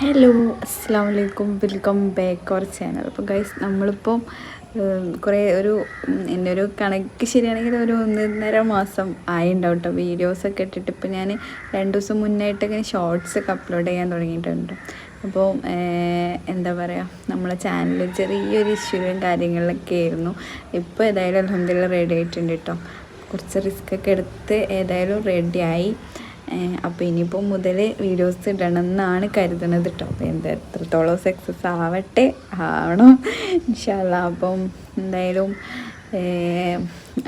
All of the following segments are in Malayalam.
ഹലോ അസ്സാം വലൈക്കും വെൽക്കം ബാക്ക് അവർ ചാനൽ അപ്പോൾ ഗൈസ് നമ്മളിപ്പം കുറേ ഒരു എന്റെ ഒരു കണക്ക് ശരിയാണെങ്കിൽ ഒരു ഒന്നര മാസം ആയിണ്ടാവും കേട്ടോ വീഡിയോസൊക്കെ ഇട്ടിട്ട് ഇപ്പോൾ ഞാൻ രണ്ട് ദിവസം മുന്നായിട്ടൊക്കെ ഷോർട്സ് ഒക്കെ അപ്ലോഡ് ചെയ്യാൻ തുടങ്ങിയിട്ടുണ്ട്. അപ്പോൾ എന്താ പറയുക നമ്മളെ ചാനലിൽ ചെറിയൊരു ഇഷ്യൂവും കാര്യങ്ങളിലൊക്കെ ആയിരുന്നു. ഇപ്പോൾ ഏതായാലും അലഹമ്മദില്ല റെഡി ആയിട്ടുണ്ട് കേട്ടോ കുറച്ച് റിസ്ക് ഒക്കെ എടുത്ത് ഏതായാലും റെഡിയായി അപ്പോൾ ഇനിയിപ്പോൾ മുതൽ വീഡിയോസ് ഇടണം എന്നാണ് കരുതുന്നത് കേട്ടോ അപ്പോൾ എന്താ എത്രത്തോളം സക്സസ് ആവട്ടെ ആവണം. ഇൻഷാല്ല അപ്പം എന്തായാലും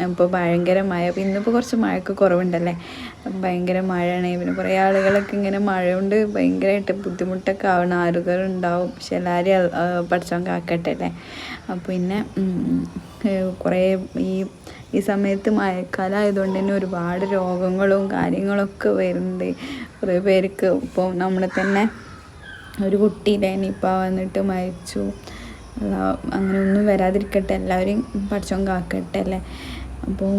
ഇപ്പോൾ ഭയങ്കര മഴ. അപ്പോൾ ഇന്നിപ്പോൾ കുറച്ച് മഴയ്ക്ക് കുറവുണ്ടല്ലേ? ഭയങ്കര മഴയാണ്. പിന്നെ കുറേ ആളുകളൊക്കെ ഇങ്ങനെ മഴ കൊണ്ട് ഭയങ്കരമായിട്ട് ബുദ്ധിമുട്ടൊക്കെ ആവണം. ആളുകളുണ്ടാവും പക്ഷെ എല്ലാവരെയും പഠിച്ചവൻ കാക്കട്ടെ അല്ലേ? അപ്പോൾ പിന്നെ കുറേ ഈ ഈ സമയത്ത് മഴക്കാലം ആയതുകൊണ്ട് തന്നെ ഒരുപാട് രോഗങ്ങളും കാര്യങ്ങളൊക്കെ വരുന്നുണ്ട്. കുറേ പേർക്ക് ഇപ്പോൾ നമ്മളെ തന്നെ ഒരു കുട്ടിയിലെ നിപ്പ വന്നിട്ട് മരിച്ചു. അങ്ങനെ ഒന്നും വരാതിരിക്കട്ടെ എല്ലാവരെയും പഠിച്ചോൻ കാക്കട്ടെ അല്ലേ? അപ്പോൾ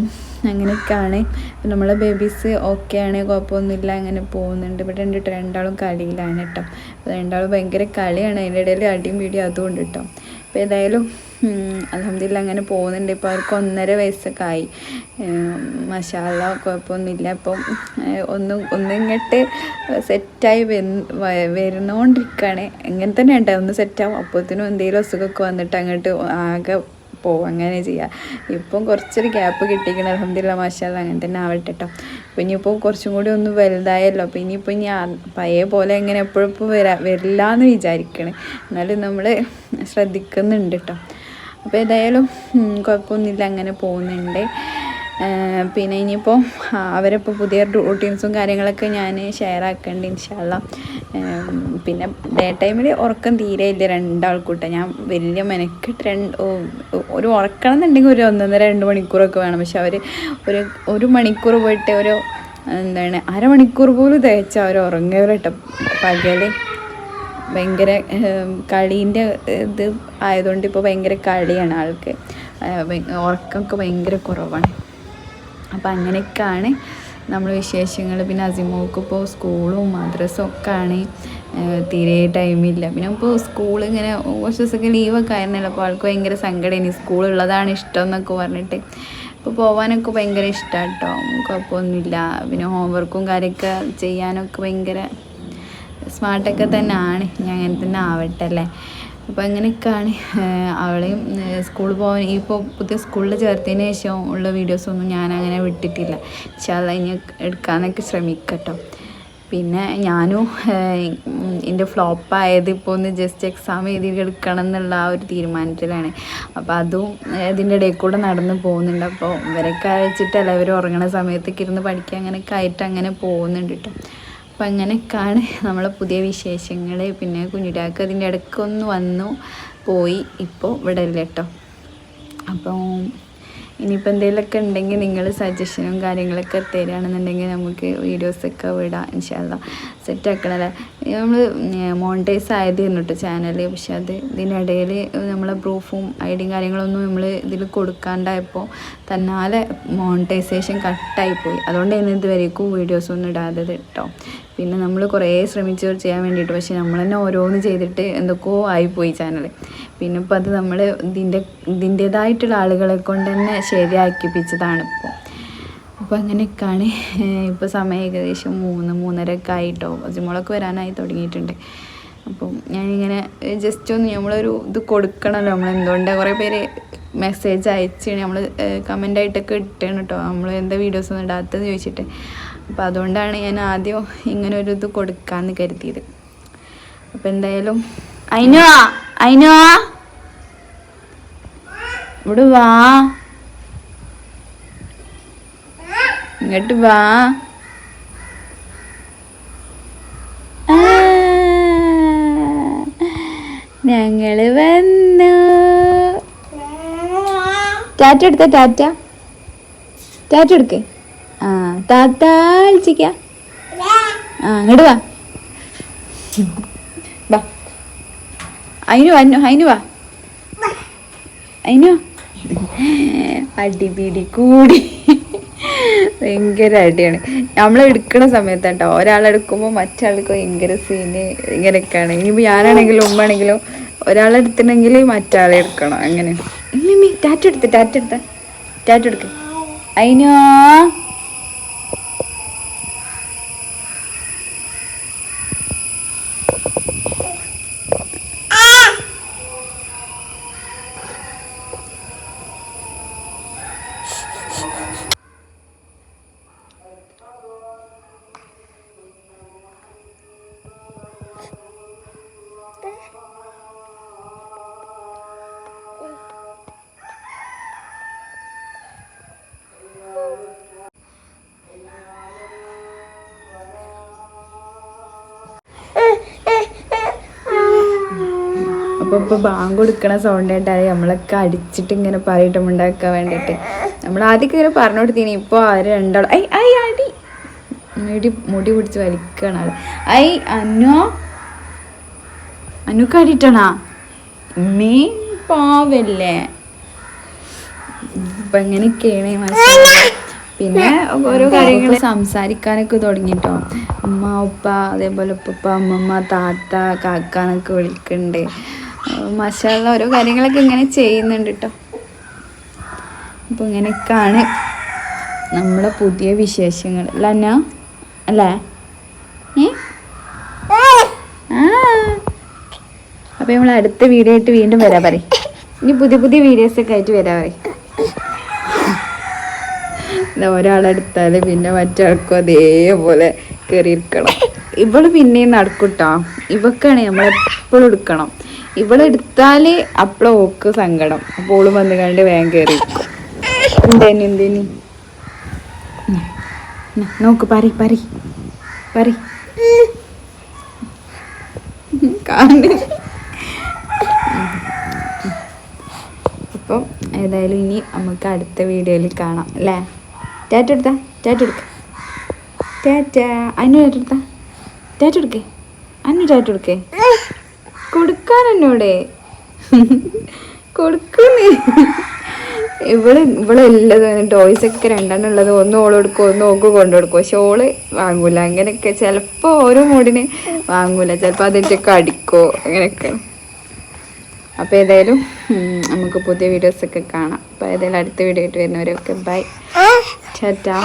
അങ്ങനെയൊക്കെയാണ്. നമ്മളെ ബേബീസ് ഓക്കെയാണ് കുഴപ്പമൊന്നുമില്ല അങ്ങനെ പോകുന്നുണ്ട്. ഇവിടെ കേട്ടോ രണ്ടാളും കളിയിലാണ് കേട്ടോ. രണ്ടാളും ഭയങ്കര കളിയാണ്. അതിന്റെ ഇടയിൽ അടിയും പിടിയും അതുകൊണ്ട് കേട്ടോ. അപ്പോൾ ഏതായാലും അലഹമ്മദില്ല അങ്ങനെ പോകുന്നുണ്ട്. ഇപ്പോൾ അവർക്ക് ഒന്നര വയസ്സൊക്കെ ആയി. മഷാല കുഴപ്പമൊന്നുമില്ല. അപ്പം ഒന്ന് ഒന്നിങ്ങോട്ട് സെറ്റായി വരുന്നോണ്ടിരിക്കുകയാണ് ഇങ്ങനെ തന്നെ ഉണ്ടാവും ഒന്ന് സെറ്റാവും അപ്പോഴത്തേനും എന്തെങ്കിലും അസുഖമൊക്കെ വന്നിട്ട് അങ്ങോട്ട് ആകെ പോവും അങ്ങനെ ചെയ്യുക ഇപ്പം കുറച്ചൊരു ഗ്യാപ്പ് കിട്ടിക്കണം അലഹമ്മദില്ല മാഷാല്ല അങ്ങനെ തന്നെ ആവട്ടെ കേട്ടോ അപ്പം ഇനിയിപ്പോൾ കുറച്ചും കൂടി ഒന്ന് വലുതായല്ലോ അപ്പോൾ ഇനിയിപ്പോൾ ഇനി ആ പഴയ പോലെ എങ്ങനെ എപ്പോഴും ഇപ്പോൾ വരാ വരില്ല എന്ന് വിചാരിക്കണേ. എന്നാലും നമ്മൾ ശ്രദ്ധിക്കുന്നുണ്ട് കേട്ടോ അപ്പോൾ ഏതായാലും കുഴപ്പമൊന്നുമില്ല അങ്ങനെ പോകുന്നുണ്ട്. പിന്നെ ഇനിയിപ്പോൾ അവരിപ്പോൾ പുതിയ റൂട്ടീൻസും കാര്യങ്ങളൊക്കെ ഞാൻ ഷെയർ ആക്കേണ്ട ഇൻഷാല്ല പിന്നെ ഡേ ടൈമിൽ ഉറക്കം തീരെ ഇല്ല രണ്ടാൾക്കൂട്ട. ഞാൻ വലിയ മെനക്കെട്ട് രണ്ട് ഒരു ഉറക്കണം എന്നുണ്ടെങ്കിൽ ഒരു ഒന്നൊന്നര രണ്ട് മണിക്കൂറൊക്കെ വേണം. പക്ഷെ അവർ ഒരു ഒരു മണിക്കൂർ പോയിട്ട് ഒരു എന്താണ് അരമണിക്കൂർ പോലും തേച്ച അവർ ഉറങ്ങിയവരട്ടോ പകൽ ഭയങ്കര കളീന്റെ ഇത് ആയതുകൊണ്ട് ഇപ്പോൾ ഭയങ്കര കളിയാണ് ആൾക്ക്. ഉറക്കമൊക്കെ ഭയങ്കര കുറവാണ്. അപ്പം അങ്ങനെയൊക്കെയാണ് നമ്മൾ വിശേഷങ്ങൾ. പിന്നെ അസിമോക്ക് ഇപ്പോൾ സ്കൂളും മദ്രസും ഒക്കെ ആണ് തീരെ ടൈമില്ല പിന്നെ ഇപ്പോൾ സ്കൂൾ ഇങ്ങനെ കുറച്ച് ദിവസമൊക്കെ ലീവൊക്കെ ആയിരുന്നല്ലോ. അപ്പോൾ ആൾക്ക് ഭയങ്കര സങ്കടമായി സ്കൂളുള്ളതാണ് ഇഷ്ടം എന്നൊക്കെ പറഞ്ഞിട്ട്. ഇപ്പോൾ പോകാനൊക്കെ ഭയങ്കര ഇഷ്ടമാണ് കേട്ടോ കുഴപ്പമൊന്നുമില്ല. പിന്നെ ഹോംവർക്കും കാര്യമൊക്കെ ചെയ്യാനൊക്കെ ഭയങ്കര സ്മാർട്ടൊക്കെ തന്നെ ആണ് ഞാൻ അങ്ങനെ തന്നെ ആവട്ടെ അല്ലേ? അപ്പോൾ അങ്ങനെയൊക്കെയാണ് അവളെയും സ്കൂളിൽ പോകാൻ ഇപ്പോൾ പുതിയ സ്കൂളിൽ ചേർത്തതിന് ശേഷം ഉള്ള വീഡിയോസൊന്നും ഞാൻ അങ്ങനെ വിട്ടിട്ടില്ല. പക്ഷേ അത് ഇനി എടുക്കാനൊക്കെ ശ്രമിക്കട്ടോ. പിന്നെ ഞാനും എന്റെ ഫ്ലോപ്പായത് ഇപ്പോൾ ഒന്ന് ജസ്റ്റ് എക്സാം എഴുതി എടുക്കണം എന്നുള്ള ആ ഒരു തീരുമാനത്തിലാണ്. അപ്പോൾ അതും ഇതിന്റെ ഇടയിൽ കൂടെ നടന്ന് പോകുന്നുണ്ട്. അപ്പോൾ ഇവരൊക്കെ അയച്ചിട്ടല്ല ഇവർ ഉറങ്ങണ സമയത്തൊക്കെ ഇരുന്ന് പഠിക്കുക അങ്ങനെയൊക്കെ ആയിട്ട് അങ്ങനെ പോകുന്നുണ്ട് കേട്ടോ അപ്പം അങ്ങനെയൊക്കെയാണ് നമ്മളെ പുതിയ വിശേഷങ്ങൾ പിന്നെ കുഞ്ഞിരാക്ക് അതിന്റെ ഇടയ്ക്കൊന്ന് വന്നു പോയി. ഇപ്പോൾ ഇവിടെ ഇല്ല കേട്ടോ അപ്പോൾ ഇനിയിപ്പോൾ എന്തെങ്കിലുമൊക്കെ ഉണ്ടെങ്കിൽ നിങ്ങൾ സജഷനും കാര്യങ്ങളൊക്കെ തരികയാണെന്നുണ്ടെങ്കിൽ നമുക്ക് വീഡിയോസൊക്കെ വിടാം ഇൻഷാല്ല സെറ്റ് ആക്കണല്ലേ? നമ്മൾ മോണിറ്റൈസ് ആയതായിരുന്നു കേട്ടോ ചാനൽ പക്ഷെ അത് ഇതിനിടയിൽ നമ്മളെ പ്രൂഫും ഐഡിയും കാര്യങ്ങളൊന്നും നമ്മൾ ഇതിൽ കൊടുക്കാണ്ടായപ്പോൾ തന്നാലെ മോണിറ്റൈസേഷൻ കട്ടായിപ്പോയി അതുകൊണ്ട് തന്നെ ഇതുവരേക്കും വീഡിയോസൊന്നും ഇടാതെ കേട്ടോ പിന്നെ നമ്മൾ കുറേ ശ്രമിച്ചു ചെയ്യാൻ വേണ്ടിയിട്ട് പക്ഷെ നമ്മൾ തന്നെ ഓരോന്ന് ചെയ്തിട്ട് എന്തൊക്കെയോ ആയിപ്പോയി ചാനൽ പിന്നെ ഇപ്പോൾ അത് നമ്മൾ ഇതിന്റെ ഇതിന്റേതായിട്ടുള്ള ആളുകളെ കൊണ്ട് തന്നെ ശരിയാക്കിപ്പിച്ചതാണ് ഇപ്പോൾ അപ്പോൾ അങ്ങനെയൊക്കെയാണ് ഇപ്പോൾ സമയം ഏകദേശം മൂന്ന് മൂന്നര ഒക്കെ ആയിട്ടോ. അജിമോളൊക്കെ വരാനായി തുടങ്ങിയിട്ടുണ്ട്. അപ്പം ഞാനിങ്ങനെ ജസ്റ്റ് ഒന്ന് നമ്മളൊരു ഇത് കൊടുക്കണമല്ലോ നമ്മൾ എന്തുകൊണ്ടാണ് കുറേ പേര് മെസ്സേജ് അയച്ചാണ് നമ്മൾ കമന്റായിട്ടൊക്കെ ഇട്ടാണ് കേട്ടോ നമ്മൾ എന്താ വീഡിയോസ് ഒന്നും ഇടാത്തതെന്ന് ചോദിച്ചിട്ട്. അപ്പോൾ അതുകൊണ്ടാണ് ഞാൻ ആദ്യം ഇങ്ങനെ ഒരു ഇത് കൊടുക്കാമെന്ന് കരുതിയത്. അപ്പോൾ എന്തായാലും അയിനോ അയിനോ? ഇവിടെ വാ. ഇങ്ങോട്ട് വാ. ഞങ്ങൾ വന്നു. ടാറ്റ എടുത്ത ടാറ്റ. ടാറ്റ എടുക്ക്. ആ താത്ത വിളിച്ചിക്ക ആ ഇങ്ങോട്ട് വാ. വാ. അതിന് വന്നു വാ. അതിനോ അടിപിടി കൂടി. ഭയങ്കര അടിയാണ്. നമ്മൾ എടുക്കുന്ന സമയത്ത് കേട്ടോ ഒരാളെടുക്കുമ്പോൾ മറ്റാൾക്ക് ഭയങ്കര സീന് ഇങ്ങനെയൊക്കെയാണ്. ഇനിയിപ്പോൾ ഞാനാണെങ്കിലും ഉമ്മാണെങ്കിലും ഒരാളെടുത്തിട്ടുണ്ടെങ്കിൽ മറ്റാളെ എടുക്കണം. അങ്ങനെ. ടാറ്റ എടുത്ത് ടാറ്റ എടുത്ത ടാറ്റ എടുക്ക. അതിനോ അപ്പോൾ ഇപ്പോൾ ബാങ്ക് കൊടുക്കണ സൗണ്ട് നമ്മളൊക്കെ അടിച്ചിട്ട് ഇങ്ങനെ പറയിട്ടും ഉണ്ടാക്കാൻ വേണ്ടിയിട്ട്. നമ്മൾ ആദ്യമൊക്കെ ഇങ്ങനെ പറഞ്ഞു കൊടുത്തീനി ഇപ്പോൾ അവർ രണ്ടാളും ഐ ഐ അടി. മുടി മുടി പിടിച്ച് വലിക്കണ ആൾ ഐ അനു. അനുക്ക് അടിട്ടണാ മീ പാവല്ലേ. അപ്പൊ എങ്ങനെയൊക്കെയാണ് മനസ്സിലായി പിന്നെ ഓരോ കാര്യങ്ങൾ സംസാരിക്കാനൊക്കെ തുടങ്ങിട്ടോ. അമ്മ ഉപ്പ അതേപോലെ ഉപ്പ അമ്മമ്മ താത്ത കാക്ക എന്നൊക്കെ വിളിക്കുന്നുണ്ട് മസാല ഓരോ കാര്യങ്ങളൊക്കെ ഇങ്ങനെ ചെയ്യുന്നുണ്ട് കേട്ടോ അപ്പോൾ ഇങ്ങനെയൊക്കെയാണ് നമ്മളെ പുതിയ വിശേഷങ്ങൾ. അല്ല അല്ലേ? അപ്പൊ നമ്മൾ അടുത്ത വീഡിയോ ആയിട്ട് വീണ്ടും വരാ പറയും. ഇനി പുതിയ പുതിയ വീഡിയോസ് ഒക്കെ ആയിട്ട് വരാ പറയും. ഇതാ ഒരാളെടുത്താൽ പിന്നെ മറ്റാൾക്കും അതേപോലെ കയറിയിരിക്കണം ഇവൾ പിന്നെയും നടക്കൂട്ടോ ഇവക്കാണ് നമ്മൾ എപ്പോഴും എടുക്കണം. ഇവളെടുത്താൽ അപ്പളും ഓക്ക് സങ്കടം. അപ്പോൾ ഓൾ വന്നു കണ്ട് വേഗം കയറി എന്തേനി എന്തേനി നോക്ക് പറി പറി പറി. അപ്പം ഏതായാലും ഇനി നമുക്ക് അടുത്ത വീഡിയോയിൽ കാണാം അല്ലേ? ടാറ്റ എടുത്താ ടാറ്റ എടുക്ക. ടാറ്റ അനു ടാറ്റ എടുത്താ. ടാറ്റ എടുക്കേ. അനു ടാറ്റ എടുക്കേ. കൊടുക്കാൻ എന്നോടെ കൊടുക്കുന്നേ. ഇവൾ ഉള്ളത് ടോയ്സ് ഒക്കെ രണ്ടെണ്ണം ഉള്ളത്. ഒന്ന് ഓൾ കൊടുക്കും ഒന്ന് ഓക്ക് കൊണ്ടു കൊടുക്കും. പക്ഷെ ഓൾ വാങ്ങൂല. അങ്ങനെയൊക്കെ ചിലപ്പോൾ ഓരോ മൂടിന് വാങ്ങൂല. ചിലപ്പോൾ അതിന്റെയൊക്കെ അടിക്കോ അങ്ങനെയൊക്കെ. അപ്പോൾ ഏതായാലും നമുക്ക് പുതിയ വീഡിയോസ് ഒക്കെ കാണാം. അപ്പോൾ ഏതായാലും അടുത്ത വീഡിയോ ആയിട്ട് വരുന്നവരൊക്കെ ബൈ ടാറ്റാ